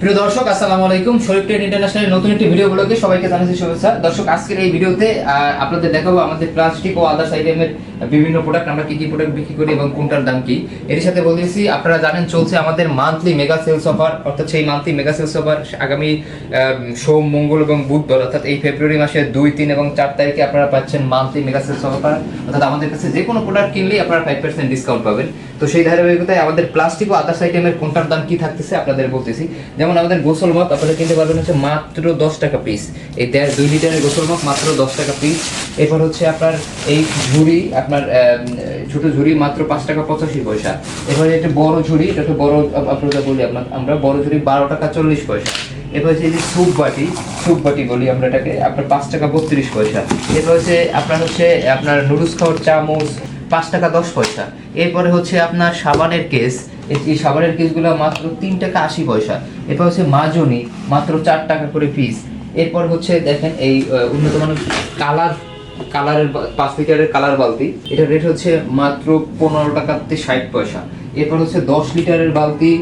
প্রিয় দর্শক, আসসালামু আলাইকুম। শরীফ ট্রেড ইন্টারন্যাশনাল নতুন একটি ভিডিও ব্লগে সবাইকে জানাচ্ছি শুভেচ্ছা। দর্শক, আজকের এই ভিডিওতে আপনাদের দেখাবো আমাদের প্লাস্টিক ও আদার্স আইটেমের বিভিন্ন প্রোডাক্ট আমরা কি কি প্রোডাক্ট বিক্রি করি এবং কোনটার দাম কি? এর সাথে বলতেছি আপনারা জানেন চলছে আমাদের মান্থলি মেগা সেলস অফার অর্থাৎ সেই মান্থলি মেগা সেলস অফার আগামী সোম, মঙ্গল এবং বুধবার, অর্থাৎ এই ফেব্রুয়ারি মাসের দুই, তিন এবং চার তারিখে আপনারা পাচ্ছেন মান্থলি মেগা সেলস অফার অর্থাৎ আমাদের কাছে যে কোনো প্রোডাক্ট কিনলেই আপনারা ফাইভ পার্সেন্ট ডিসকাউন্ট পাবেন। তো সেই ধারাবাহিকতায় আমাদের প্লাস্টিক ও আদার্স আইটেমের কোনটার দাম কি থাকতেছে আপনাদের বলতেছি। যেমন আমাদের গোসল মগ, আপনারা কিনতে পারবেন হচ্ছে মাত্র দশ টাকা পিস এই দেড় দুই লিটারের গোসল মগ মাত্র দশ টাকা পিস এরপর হচ্ছে আপনার এই ঝুড়ি আপনার ছোট ঝুড়ি মাত্র পাঁচ টাকা পঁচাশি পয়সা। এবারে একটা বড় ঝুড়ি, এটা একটা বড়, আপ- আপনাদের বলি আপনার আমরা বড় ঝুড়ি বারো টাকা চল্লিশ পয়সা। এরপর হচ্ছে যে স্যুপ বাটি স্যুপ বাটি বলি আমরা এটাকে, আপনার পাঁচ টাকা বত্রিশ পয়সা। এরপর হচ্ছে আপনার হচ্ছে, আপনার নুডলস খাওয়ার চামচ পাঁচ টাকা দশ পয়সা। এরপরে হচ্ছে আপনার সাবানের কেস, এই- এই সাবানের কেসগুলো মাত্র তিন টাকা আশি পয়সা। এরপর হচ্ছে মাজনি, মাত্র চার টাকা করে পিস এরপর হচ্ছে দেখেন এই উন্নত মানের কালার কালারের পাঁচ লিটারের কালার বালতি। এটার রেট হচ্ছে মাত্র পনেরো টাকাতে ষাট পয়সা। এরপর হচ্ছে দশ লিটারের বালতি,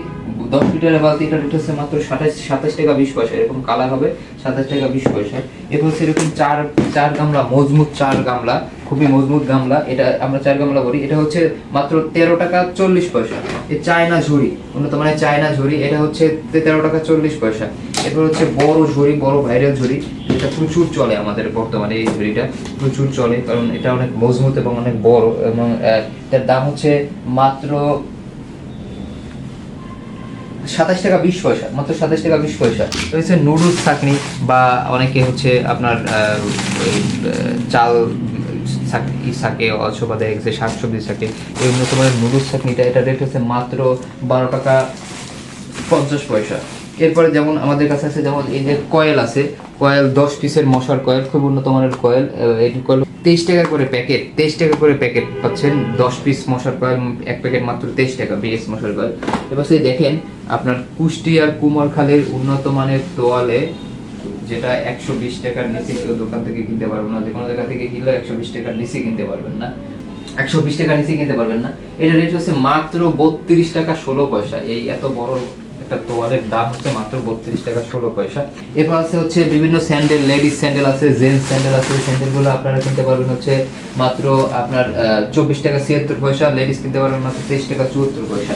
দশ লিটারের বালতি, এটার রেট হচ্ছে মাত্র সাতাশ সাতাশ টাকা বিশ পয়সা। এরকম কালার হবে, সাতাশ টাকা বিশ পয়সা। এরপর হচ্ছে এরকম চার চার গামলা, মজবুত চার গামলা, খুবই মজবুত গামলা। এটা আমরা চার গামলা বলি। এটা হচ্ছে মাত্র তেরো টাকা চল্লিশ পয়সা। এই চায়না ঝুড়ি, উন্নত মানের চায়না ঝুড়ি। এটা হচ্ছে তেরো টাকা চল্লিশ পয়সা। এরপর হচ্ছে বড় ঝুড়ি, বড় ভাইরাল ঝুড়ি এটা প্রচুর চলে আমাদের বর্তমানে এই ঝুড়িটা, প্রচুর চলে, কারণ এটা অনেক মজবুত এবং অনেক বড় এবং এটার দাম হচ্ছে মাত্র সাতাশ টাকা বিশ পয়সা, মাত্র সাতাশ টাকা বিশ পয়সা। হচ্ছে নুডলস চাকনি বা অনেকে হচ্ছে আপনার চাল থাকে অথবা দেয় যে শাকসবজি থাকে এই উন্নত মানের নুডলস চাকনিটা, এটা রেট হচ্ছে মাত্র বারো টাকা পঞ্চাশ পয়সা। এরপরে যেমন আমাদের কাছে আছে যেমন এই যে কয়েল আছে কয়েল দশ পিসের মশার কয়েল খুব উন্নত মানের কয়েল এই কয়েল তেইশ টাকা করে প্যাকেট তেইশ টাকা করে প্যাকেট পাচ্ছেন দশ পিস মশার কয়েল এক প্যাকেট মাত্র তেইশ টাকা বিএস মশার কয়েল এবার সেই দেখেন, আপনার কুষ্টিয়ার কুমারখালের উন্নত মানের তোয়ালে যেটা একশো বিশ টাকার নিচে কেউ দোকান থেকে কিনতে পারবেন না, যে কোনো জায়গা থেকে কিনলে একশো বিশ টাকার নিচে কিনতে পারবেন না। একশো বিশ টাকার নিচে কিনতে পারবেন না। এটা রেট হচ্ছে মাত্র বত্রিশ টাকা ষোলো পয়সা। এই এত বড় একটা তোয়ালের দাম হচ্ছে মাত্র বত্রিশ টাকা ষোলো পয়সা। এরপর আছে হচ্ছে বিভিন্ন স্যান্ডেল, লেডিস স্যান্ডেল আছে, জেন্টস স্যান্ডেল আছে স্যান্ডেলগুলো আপনারা কিনতে পারবেন হচ্ছে মাত্র আপনার চব্বিশ টাকা ছিয়াত্তর পয়সা, লেডিস কিনতে পারবেন মাত্র তেইশ টাকা চুয়াত্তর পয়সা।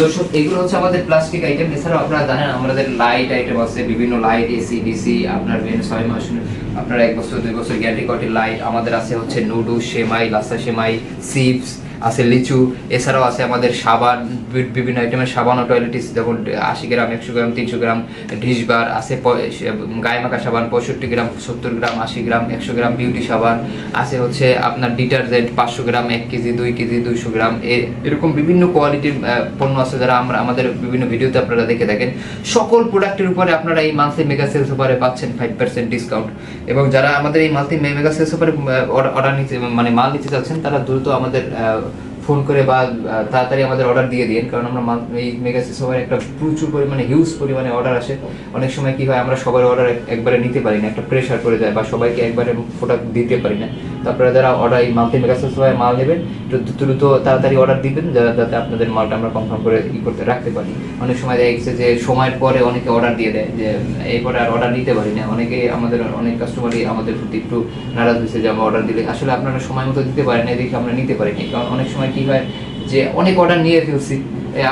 দর্শক, এগুলো হচ্ছে আমাদের প্লাস্টিক আইটেম এছাড়াও আপনারা জানেন আমাদের লাইট আইটেম আছে, বিভিন্ন লাইট এসি ডিসি আপনার বিভিন্ন ছয় মাস, আপনার এক বছর, দুই বছর গ্যারান্টি কটির লাইট আমাদের আছে হচ্ছে নুডু সেমাই লাসা সেমাই চিপস আছে লিচু, এছাড়াও আছে আমাদের সাবান বিভিন্ন আইটেমের সাবান ও টয়লেটিস যেমন আশি গ্রাম, একশো গ্রাম, তিনশো গ্রাম ডিশবার আছে গায়ে মাখা সাবান পঁয়ষট্টি গ্রাম, সত্তর গ্রাম, আশি গ্রাম, একশো গ্রাম বিউটি সাবান, আছে হচ্ছে আপনার ডিটারজেন্ট পাঁচশো গ্রাম, এক কেজি, দুই কেজি, দুইশো গ্রাম এরকম বিভিন্ন কোয়ালিটির পণ্য আছে যারা আমরা, আমাদের বিভিন্ন ভিডিওতে আপনারা দেখে থাকেন। সকল প্রোডাক্টের উপরে আপনারা এই মান্থলি মেগা সেলস অফারে পাচ্ছেন ফাইভ পার্সেন্ট ডিসকাউন্ট এবং যারা আমাদের এই মান্থলি মেগা সেলস অফারে অর্ডার নিতে মানে মাল নিতে চাচ্ছেন, তারা দ্রুত আমাদের ফোন করে বা তাড়াতাড়ি আমাদের অর্ডার দিয়ে দিন কারণ আমরা এই মেগাসি সময় একটা প্রচুর পরিমাণে হিউজ পরিমাণে অর্ডার আসে। অনেক সময় কি হয়, আমরা সবার অর্ডার একবারে নিতে পারি না। একটা প্রেশার পড়ে যায় বা সবাইকে একবারে প্রোডাক্ট দিতে পারি না। তো আপনারা যারা অর্ডার এই সেলস অফারে মাল নেবেন, একটু দ্রুত তাড়াতাড়ি অর্ডার দিবেন যাতে আপনাদের মালটা আমরা কনফার্ম করে ই করতে রাখতে পারি। অনেক সময় দেখা গেছে যে সময়ের পরে অনেকে অর্ডার দিয়ে দেয়, যে এরপরে আর অর্ডার নিতে পারি না। অনেকে আমাদের, অনেক কাস্টমারই আমাদের প্রতি একটু নারাজ হয়েছে যে আমরা অর্ডার দিলে। আসলে আপনারা সময় মতো দিতে পারেন না এদিকে আমরা নিতে পারিনি কারণ অনেক সময় কি হয় যে অনেক অর্ডার নিয়ে ফেলছি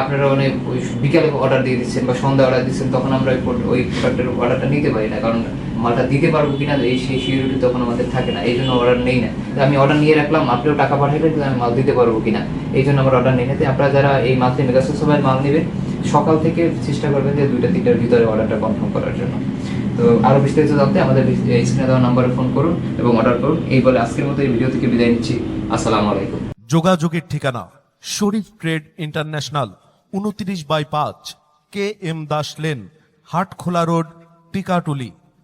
আপনারা অনেক ওই বিকালে অর্ডার দিয়ে দিচ্ছেন বা সন্ধ্যা অর্ডার দিচ্ছেন, তখন আমরা ওই প্রোডাক্টের অর্ডারটা নিতে পারি না। কারণ মালটা দিতে পারব কিনা, এই সেই সিউরিটি তখন আমাদের থাকে না, এই জন্য অর্ডার নেই না। আমি অর্ডার নিয়ে রাখলাম, আপনিও টাকা পাঠাইলেন কিন্তু আমি মাল দিতে পারব কিনা, এই জন্য আমরা অর্ডার নিই না। আপনারা যারা এই মান্থলি মেগাসেল সবাই মাল নেবেন, সকাল থেকে চেষ্টা করবেন যে দুইটা, তিনটার ভিতরে অর্ডারটা কনফার্ম করার জন্য। তো আরও বিস্তারিত জানতে আমাদের স্ক্রিনে দেওয়া নাম্বারে ফোন করুন এবং অর্ডার করুন। এই বলে আজকের মতো এই ভিডিও থেকে বিদায় নিচ্ছি। আসসালামু আলাইকুম। যোগাযোগের ঠিকানা, শরীফ ট্রেড ইন্টারন্যাশনাল, উনত্রিশ বাই পাঁচ, K M Das lane, Hatkhola road, Tikatuli.